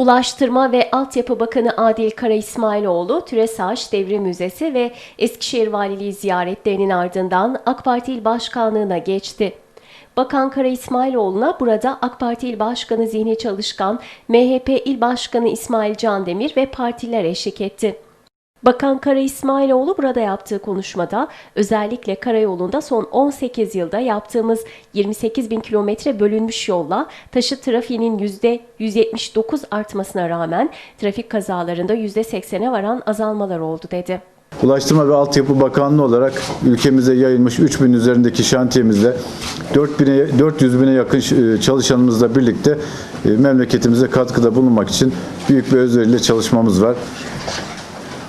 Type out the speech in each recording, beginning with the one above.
Ulaştırma ve Altyapı Bakanı Adil Kara İsmailoğlu, TÜRESAŞ Devrim Müzesi ve Eskişehir Valiliği ziyaretlerinin ardından AK Parti İl Başkanlığı'na geçti. Bakan Kara İsmailoğlu'na burada AK Parti İl Başkanı Zihni Çalışkan, MHP İl Başkanı İsmail Candemir ve partiler eşlik etti. Bakan Kara İsmailoğlu burada yaptığı konuşmada özellikle karayolunda son 18 yılda yaptığımız 28 bin kilometre bölünmüş yolla taşıt trafiğinin %179 artmasına rağmen trafik kazalarında %80'e varan azalmalar oldu dedi. Ulaştırma ve Altyapı Bakanlığı olarak ülkemize yayılmış 3000 üzerindeki şantiyemizle 4000'e 400 bine yakın e, çalışanımızla birlikte e, memleketimize katkıda bulunmak için büyük bir özveriyle çalışmamız var.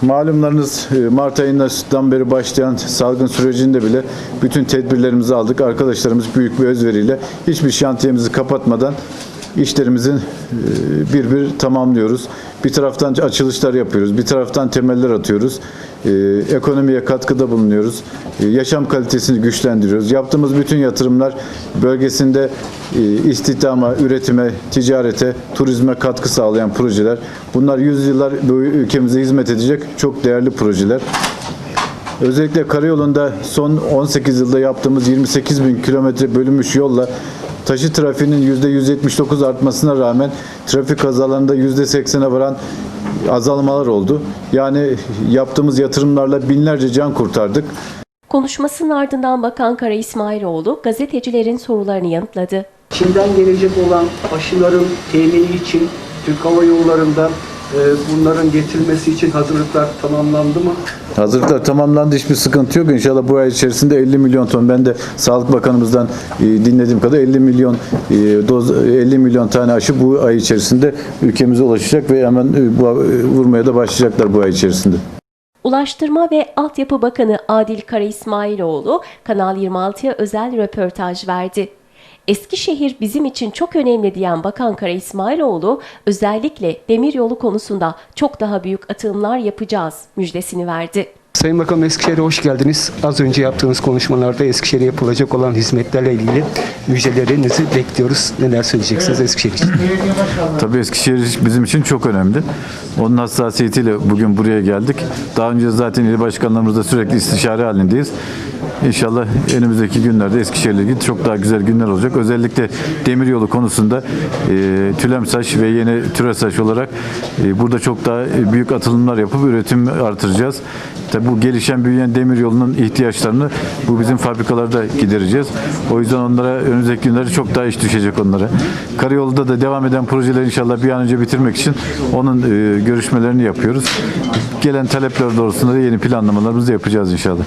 Malumlarınız e, Mart ayından beri başlayan salgın sürecinde bile bütün tedbirlerimizi aldık. Arkadaşlarımız büyük bir özveriyle hiçbir şantiyemizi kapatmadan işlerimizin e, bir bir tamamlıyoruz. Bir taraftan açılışlar yapıyoruz, bir taraftan temeller atıyoruz. E, Ekonomiye katkıda bulunuyoruz. E, Yaşam kalitesini güçlendiriyoruz. Yaptığımız bütün yatırımlar bölgesinde istihdama, üretime, ticarete, turizme katkı sağlayan projeler. Bunlar yüzyıllar ülkemize hizmet edecek çok değerli projeler. Özellikle karayolunda son 18 yılda yaptığımız 28 bin kilometre bölünmüş yolla taşı trafiğinin %179 artmasına rağmen trafik kazalarında %80'e varan azalmalar oldu. Yani yaptığımız yatırımlarla binlerce can kurtardık. Konuşmasının ardından Bakan Kara İsmailoğlu gazetecilerin sorularını yanıtladı. Çin'den gelecek olan aşıların temini için Türk Hava Yolları'nda bunların getirilmesi için hazırlıklar tamamlandı mı? Hazırlıklar tamamlandı. Hiçbir sıkıntı yok. İnşallah bu ay içerisinde 50 milyon ton. Ben de Sağlık Bakanımızdan e, dinlediğim kadar 50 milyon e, doz 50 milyon tane aşı bu ay içerisinde ülkemize ulaşacak ve hemen bu e, vurmaya da başlayacaklar bu ay içerisinde. Ulaştırma ve Altyapı Bakanı Adil Kara İsmailoğlu Kanal 26'ya özel röportaj verdi. Eskişehir bizim için çok önemli diyen Bakan Kara İsmailoğlu özellikle demiryolu konusunda çok daha büyük atılımlar yapacağız müjdesini verdi. Sayın Bakanım Eskişehir'e hoş geldiniz. Az önce yaptığınız konuşmalarda Eskişehir'e yapılacak olan hizmetlerle ilgili müjdelerinizi bekliyoruz. Neler söyleyeceksiniz Eskişehir için? Tabii Eskişehir bizim için çok önemli. Onun hassasiyetiyle bugün buraya geldik. Daha önce zaten il başkanlarımızla sürekli istişare halindeyiz. İnşallah önümüzdeki günlerde Eskişehir'le ilgili çok daha güzel günler olacak. Özellikle demiryolu konusunda e, Tülemsaç ve yeni Türesaç olarak e, burada çok daha büyük atılımlar yapıp üretim artıracağız. Tabii bu gelişen büyüyen demiryolunun ihtiyaçlarını bu bizim fabrikalarda gidereceğiz. O yüzden onlara önümüzdeki günlerde çok daha iş düşecek onlara. Karayolunda da devam eden projeleri inşallah bir an önce bitirmek için onun e, görüşmelerini yapıyoruz. Gelen talepler doğrultusunda da yeni planlamalarımızı yapacağız inşallah.